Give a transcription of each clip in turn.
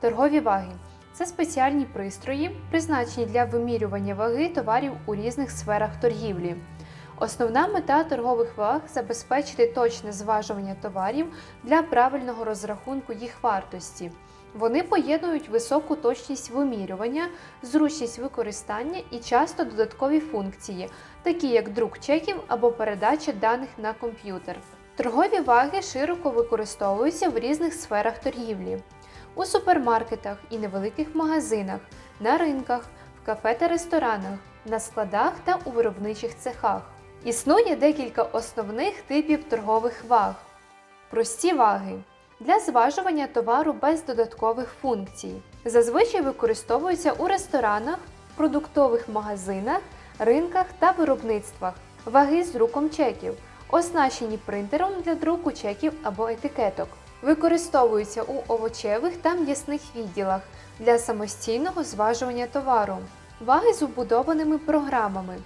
Торгові ваги це спеціальні пристрої, призначені для вимірювання ваги товарів у різних сферах торгівлі. Основна мета торгових ваг забезпечити точне зважування товарів для правильного розрахунку їх вартості. Вони поєднують високу точність вимірювання, зручність використання і часто додаткові функції, такі як друк чеків або передача даних на комп'ютер. Торгові ваги широко використовуються в різних сферах торгівлі у супермаркетах і невеликих магазинах, на ринках, в кафе та ресторанах, на складах та у виробничих цехах. Існує декілька основних типів торгових ваг. Прості ваги для зважування товару без додаткових функцій. Зазвичай використовуються у ресторанах, продуктових магазинах, ринках та виробництвах. Ваги з друком чеків, оснащені принтером для друку чеків або етикеток. Використовуються у овочевих та м'ясних відділах для самостійного зважування товару. Ваги з убудованими програмами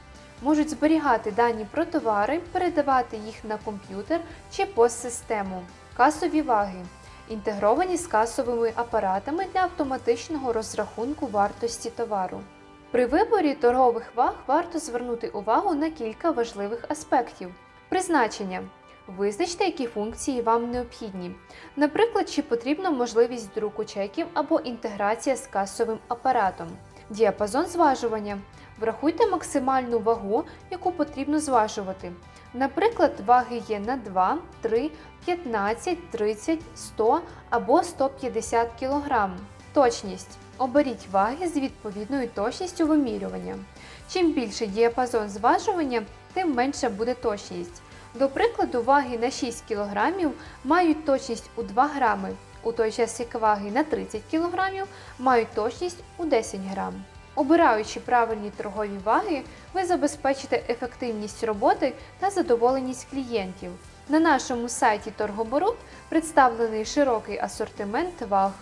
можуть зберігати дані про товари, передавати їх на комп'ютер чи постсистему. Касові ваги інтегровані з касовими апаратами для автоматичного розрахунку вартості товару. При виборі торгових ваг варто звернути увагу на кілька важливих аспектів. Призначення. Визначте, які функції вам необхідні. Наприклад, чи потрібна можливість друку чеків або інтеграція з касовим апаратом. Діапазон зважування. Врахуйте максимальну вагу, яку потрібно зважувати. Наприклад, ваги є на 2, 3, 15, 30, 100 або 150 кг. Точність. Оберіть ваги з відповідною точністю вимірювання. Чим більший діапазон зважування, тим менша буде точність. До прикладу, ваги на 6 кг мають точність у 2 грами, у той час як ваги на 30 кг мають точність у 10 грам. Обираючи правильні торгові ваги, ви забезпечите ефективність роботи та задоволеність клієнтів. На нашому сайті Торгоборот представлений широкий асортимент ваг.